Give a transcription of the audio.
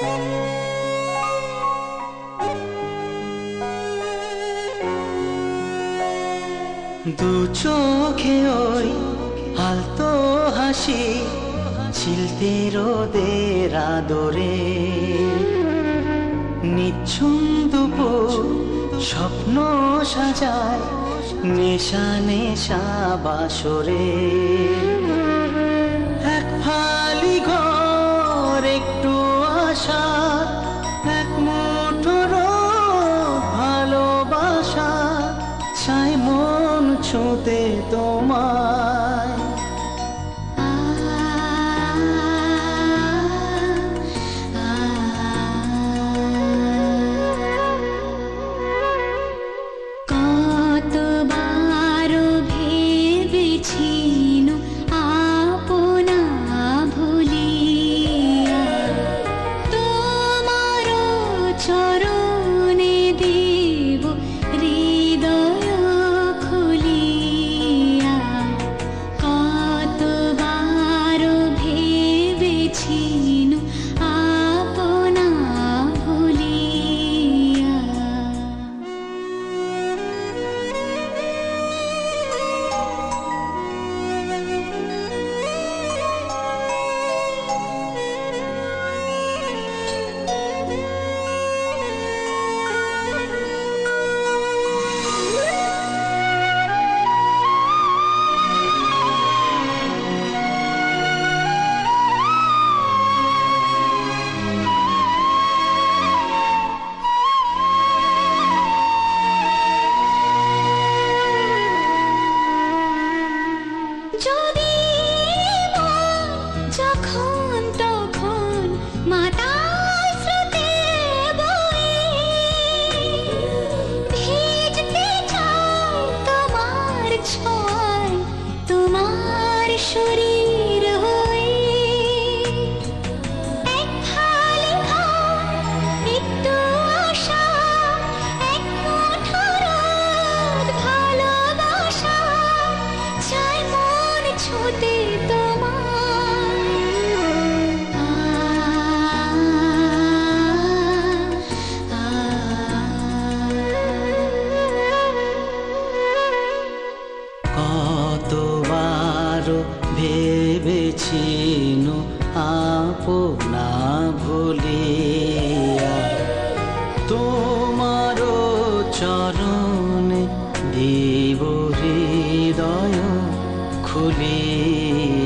দু চোখে ওই আলতো হাসি ছিলতে রোদের আদরে। নিচ্ছুম দুপুর স্বপ্ন সাজায় নেশা নেশা বাসরে। ছুঁতে তোমায়। তোমার ভেবেছিন আপনা ভুলিয়া। তোমার চরণে দেব হৃদয় খুলিয়া।